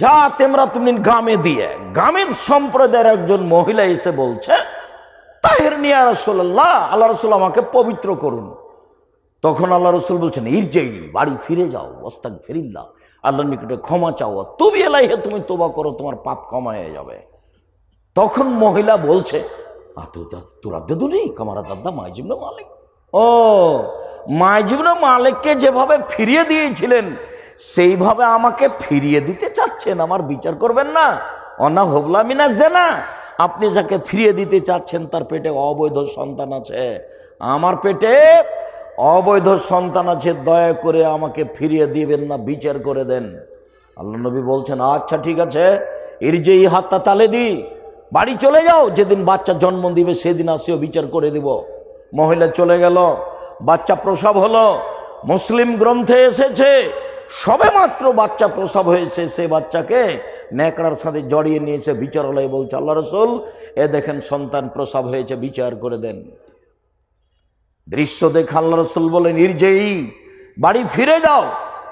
যা তেমরা তুমি গ্রামে দিয়ে গ্রামের সম্প্রদায়ের একজন মহিলা এসে বলছে তাহের নিয়া রসুল্লাহ আল্লাহ রসুল আমাকে পবিত্র করুন। তখন আল্লাহ রসুল বলছেন ইরজেই বাড়ি ফিরে যাও ওস্তাক ফিরিল্লা আল্লাহর নিকটে ক্ষমা চাও তুমি এলাই হে তুমি তোবা করো তোমার পাপ ক্ষমা হয়ে যাবে। তখন মহিলা বলছে "আ, তো দা- তোরা দেদুনি কামারা দাদা মাইজিবন মালিক? ও মাইজিবন মালিককে যেভাবে ফিরিয়ে দিয়েছিলেন সেইভাবে আমাকে ফিরিয়ে দিতে চাচ্ছেন, আমার বিচার করবেন না। অনা হবলামিনা জেনা। আপনি যাকে ফিরিয়ে দিতে চাচ্ছেন, তার পেটে অবৈধ সন্তান আছে। আমার পেটে অবৈধ সন্তান আছে, দয়া করে আমাকে ফিরিয়ে দিবেন না, বিচার করে দেন। আল্লাহ নবী বলছেন আচ্ছা ঠিক আছে এর যে এই হাতটা তালে দি। বাড়ি চলে যাও, যেদিন বাচ্চা জন্ম দিবে, সেদিন আসিও, বিচার করে দিব। মহিলা চলে গেল, বাচ্চা প্রসব হলো। মুসলিম গ্রন্থে এসেছে সবে মাত্র বাচ্চা প্রসব হয়েছে, সে বাচ্চাকে ন্যাকড়ার সাথে জড়িয়ে নিয়েছে বিচারালয় বলছে, আল্লাহ রসুল, এ দেখেন সন্তান প্রসব হয়েছে, বিচার করে দেন। দৃশ্য দেখে আল্লাহ রসুল বলে নির্জয়ী বাড়ি ফিরে যাও,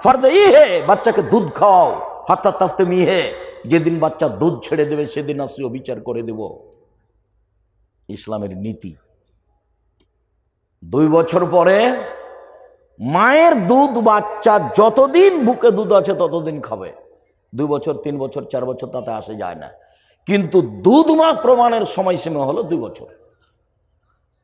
ফর্দে ই হে বাচ্চাকে দুধ খাওয়াও, হাত্তা তাফতে মিহে, যেদিন বাচ্চা দুধ ছেড়ে দেবে, সেদিন আসিও, বিচার করে দেব। ইসলামের নীতি। দুই বছর পরে মায়ের দুধ বাচ্চা যতদিন বুকে দুধ আছে ততদিন খাবে। দুই বছর, তিন বছর, চার বছর তাতে আসে যায় না। কিন্তু দুধ মা প্রমাণের সময়সীমা হলো দুই বছর।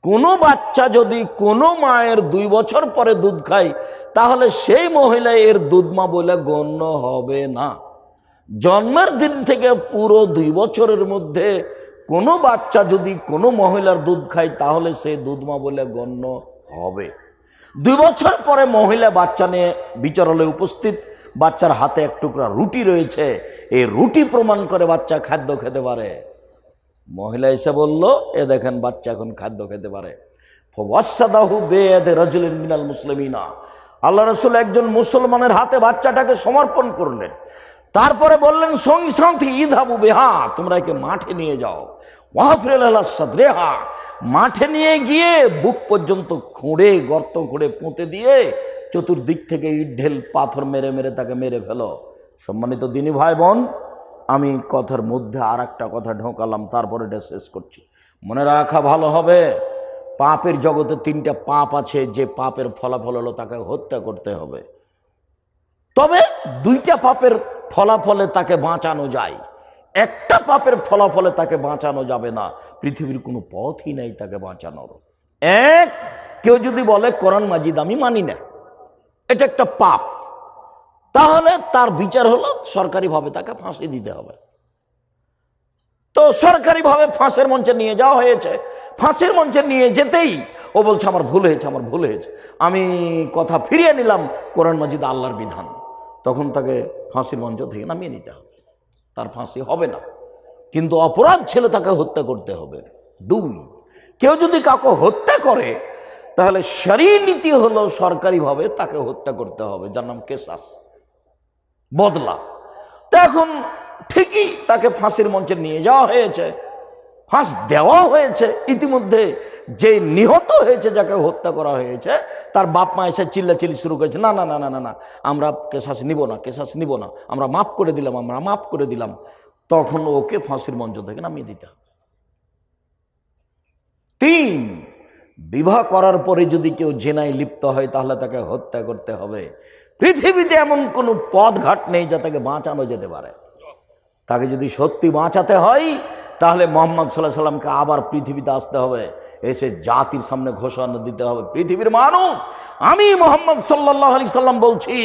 কোনো বাচ্চা যদি কোনো মায়ের দুই বছর পরে দুধ খায়, তাহলে সেই মহিলা এর দুধ মা বলে গণ্য হবে না। জন্মের দিন থেকে পুরো দুই বছরের মধ্যে কোনো বাচ্চা যদি কোনো মহিলার দুধ খায়, তাহলে সে দুধ মা বলে গণ্য হবে। দুই বছর পরে মহিলা বাচ্চা নিয়ে বিচারালয়ে উপস্থিত, বাচ্চার হাতে এক টুকরা রুটি রয়েছে, এই রুটি প্রমাণ করে বাচ্চা খাদ্য খেতে পারে। মহিলা এসে বলল, এ দেখেন, বাচ্চা এখন খাদ্য খেতে পারে। মিনাল মুসলিমিনা। আল্লাহ রসুল একজন মুসলমানের হাতে বাচ্চাটাকে সমর্পণ করলেন। তারপরে বললেন সঙ্গী সঙ্গে ইধাবু বেহা, তোমরা একে মাঠে নিয়ে যাও। ওয়াহফির রেহা মাঠে নিয়ে গিয়ে বুক পর্যন্ত খুঁড়ে, গর্ত খুঁড়ে পুঁতে দিয়ে চতুর্দিক থেকে ইট ঢেল পাথর মেরে মেরে তাকে মেরে ফেলো। সম্মানিত দিনী ভাই বোন আমি কথার মধ্যে আর একটা কথা ঢোকালাম, তারপরে এটা শেষ করছি। মনে রাখা ভালো হবে, পাপের জগতে তিনটা পাপ আছে, যে পাপের ফলাফল হলো তাকে হত্যা করতে হবে। তবে দুইটা পাপের ফলাফলে তাকে বাঁচানো যায়। একটা পাপের ফলাফলে তাকে বাঁচানো যাবে না। পৃথিবীর কোনো পথই নাই তাকে বাঁচানোর। এক, কেউ যদি বলে, কোরআন মাজিদ আমি মানি না। এটা একটা পাপ। তাহলে তার বিচার হলো, সরকারিভাবে তাকে ফাঁসি দিতে হবে। তো সরকারিভাবে ফাঁসের মঞ্চে নিয়ে যাওয়া হয়েছে। ফাঁসির মঞ্চে নিয়ে যেতেই ও বলছে, আমার ভুল হয়েছে, আমার ভুল হয়েছে। আমি কথা ফিরিয়ে নিলাম, কোরআন মাজিদ আল্লাহর বিধান। তখন তাকে ফাঁসির মঞ্চ থেকে নামিয়ে নিতে হবে। তার ফাঁসি হবে না। কিন্তু অপরাধ ছিল তাকে হত্যা করতে হবে। দুই, কেউ যদি কাউকে হত্যা করে, তাহলে শরীর নীতি হলো সরকারিভাবে তাকে হত্যা করতে হবে, যার নাম কেসাস বদলা। তো এখন ঠিকই তাকে ফাঁসির মঞ্চে নিয়ে যাওয়া হয়েছে, ফাঁস দেওয়া হয়েছে, ইতিমধ্যে যে নিহত হয়েছে যাকে হত্যা করা হয়েছে, তার বাপ মা এসে চিল্লাচিল্লি শুরু করেছে, না না না না না না, আমরা কেশাস নিব না কেশাস নিব না, আমরা মাফ করে দিলাম, আমরা মাফ করে দিলাম। তখন ওকে ফাঁসির মঞ্চ থেকে নামিয়ে দিতে হবে। তিন, বিবাহ করার পরে যদি কেউ জেনায় লিপ্ত হয়, তাহলে তাকে হত্যা করতে হবে। পৃথিবীতে এমন কোনো পথ ঘাট নেই যা তাকে বাঁচানো যেতে পারে। তাকে যদি সত্যি বাঁচাতে হয়, তাহলে মোহাম্মদ সাল্লাহ সাল্লামকে আবার পৃথিবীতে আসতে হবে। এসে জাতির সামনে ঘোষণা দিতে হবে, পৃথিবীর মানুষ। আমি মোহাম্মদ সাল্লাহ আলি সাল্লাম বলছি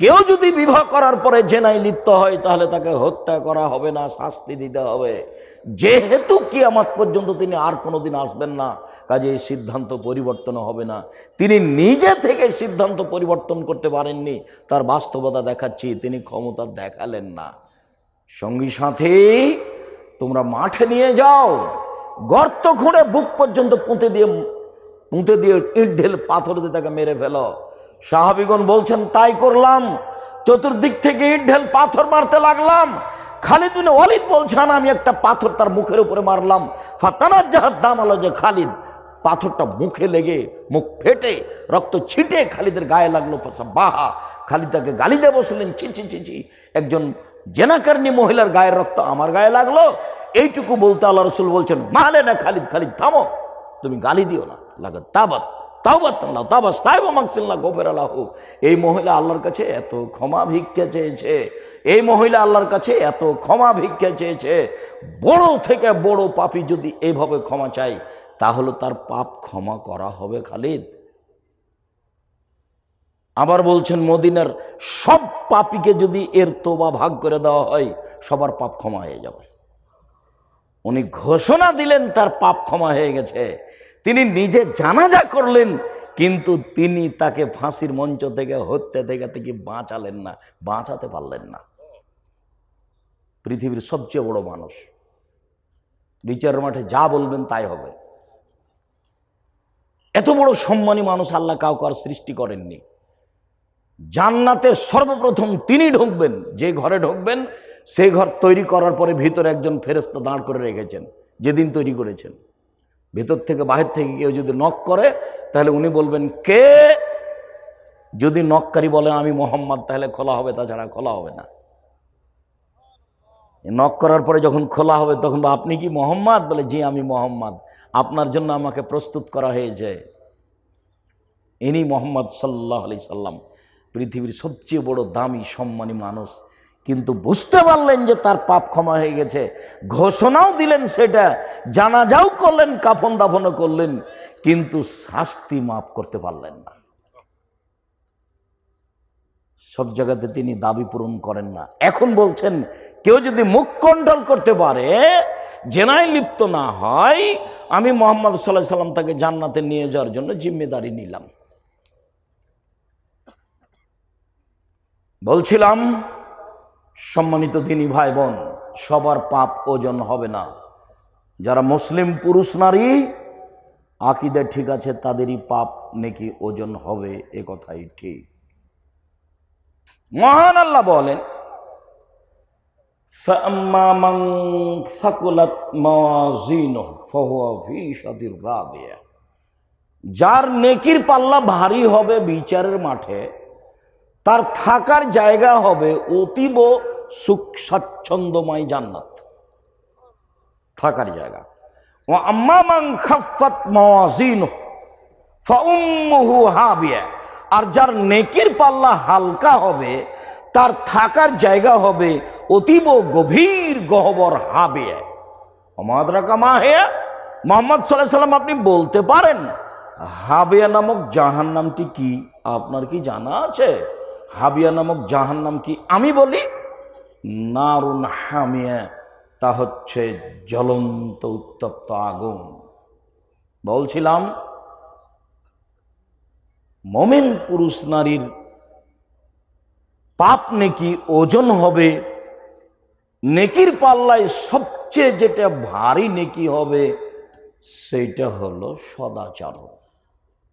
কেউ যদি বিবাহ করার পরে জেনায় লিপ্ত হয়, তাহলে তাকে হত্যা করা হবে না, শাস্তি দিতে হবে। যেহেতু কি আমার পর্যন্ত তিনি আর কোনোদিন আসবেন না, কাজে এই সিদ্ধান্ত পরিবর্তন হবে না। তিনি নিজে থেকে সিদ্ধান্ত পরিবর্তন করতে পারেননি, তার বাস্তবতা দেখাচ্ছি, তিনি ক্ষমতা দেখালেন না। সঙ্গী সাথে, তোমরা মাঠে নিয়ে যাও। গর্ত খুঁড়ে বুক পর্যন্ত পুঁতে দিয়ে পুঁতে দিয়ে ইট ঢেল পাথর দিয়ে তাকে মেরে ফেলো। সাহাবিগণ বলছেন, তাই করলাম। চতুর্দিক থেকে ইট ঢেল পাথর মারতে লাগলাম। খালিদ বিন ওয়ালিদ বলছেন, আমি একটা পাথর তার মুখের উপরে মারলাম। ফাতানার জাহার দাম আলো যে খালিদ। পাথরটা মুখে লেগে মুখ ফেটে, রক্ত ছিটে খালিদের গায়ে লাগল বাহা। খালি তাকে গালি দিয়ে বসলেন, ছি ছি ছি ছি, একজন জেনাকারনি মহিলার গায়ের রক্ত আমার গায়ে লাগল। এইটুকু বলতে আল্লাহ রসুল বলছেন, মালে না খালিদ খালিদ, থামো। তুমি গালি দিও না। লাগে তাবাত। তাওবাত আল্লাহ তাবাস মাকসিল্লাহ গোফের এই মহিলা আল্লাহর কাছে এত ক্ষমা ভিক্ষা চেয়েছে, এই মহিলা আল্লাহর কাছে এত ক্ষমা ভিক্ষা চেয়েছে, বড় থেকে বড় পাপী যদি এইভাবে ক্ষমা চাই তাহলে তার পাপ ক্ষমা করা হবে খালিদ। আবার বলছেন, মদিনার সব পাপীকে যদি এর তোবা ভাগ করে দেওয়া হয়, সবার পাপ ক্ষমা হয়ে যাবে। উনি ঘোষণা দিলেন, তার পাপ ক্ষমা হয়ে গেছে। তিনি নিজে জানাজা করলেন, কিন্তু তিনি তাকে ফাঁসির মঞ্চ থেকে, হত্যা থেকে থেকে বাঁচালেন না, বাঁচাতে পারলেন না। পৃথিবীর সবচেয়ে বড় মানুষ। বিচার মাঠে যা বলবেন তাই হবে। এত বড় সম্মানী মানুষ আল্লাহ কাউকে আর সৃষ্টি করেননি। জান্নাতে সর্বপ্রথম তিনি ঢুকবেন, যে ঘরে ঢুকবেন সেই ঘর তৈরি করার পরে ভিতরে একজন ফেরেস্তা দাঁড় করে রেখেছেন, যেদিন তৈরি করেছেন। ভেতর থেকে বাহির থেকে কেউ যদি নক করে, তাহলে উনি বলবেন, কে? যদি নককারী বলেন আমি মোহাম্মদ, তাহলে খোলা হবে, তাছাড়া খোলা হবে না। নক করার পরে যখন খোলা হবে, তখন আপনি কি মোহাম্মদ? বলে, জি, আমি মোহাম্মদ। আপনার জন্য আমাকে প্রস্তুত করা হয়েছে। ইনি মোহাম্মদ সাল্লাহ আলি সাল্লাম, পৃথিবীর সবচেয়ে বড় দামি, সম্মানী মানুষ। কিন্তু বুঝতে পারলেন যে তার পাপ ক্ষমা হয়ে গেছে। ঘোষণাও দিলেন সেটা জানাজাও করলেন, কাফন দাফনও করলেন, কিন্তু শাস্তি মাফ করতে পারলেন না। সব জায়গাতে তিনি দাবি পূরণ করেন না। এখন বলছেন, কেউ যদি মুখ কন্ট্রোল করতে পারে, জেনায় লিপ্ত না হয়, আমি মোহাম্মদ সাল্লাহ সাল্লাম তাকে জান্নাতে নিয়ে যাওয়ার জন্য জিম্মেদারি নিলাম। বলছিলাম, সম্মানিত তিনি ভাই বোন, সবার পাপ ওজন হবে না। যারা মুসলিম পুরুষ নারী, আকিদা ঠিক আছে, তাদেরই পাপ নেকি ওজন হবে, এ কথাই ঠিক। মহান আল্লাহ বলেন যার নেকির পাল্লা ভারী হবে বিচারের মাঠে, তার থাকার জায়গা হবে অতীব সুখ স্বাচ্ছন্দ্যময় জান্নাত। থাকার জায়গা। ও আম্মা মান খাফাত মাওয়াজিন ফাউম্মুহু হাবিয়া। আর যার নেকির পাল্লা হালকা হবে, তার থাকার জায়গা হবে অতীব গভীর গহবর হাবে আমাদরা কামা হেয়া? মোহাম্মদ সাল্লাহ সাল্লাম আপনি বলতে পারেন, হাবিয়া নামক জাহান নামটি কি? আপনার কি জানা আছে? হাবিয়া নামক জাহান নাম কি আমি বলি? নারুন হামিয়া। তা হচ্ছে জ্বলন্ত উত্তপ্ত আগুন। বলছিলাম, মোমেন পুরুষ নারীর পাপ নেকি ওজন হবে? নেকির পাল্লায় সবচেয়ে যেটা ভারী নেকি হবে সেইটা হলো সদাচরণ।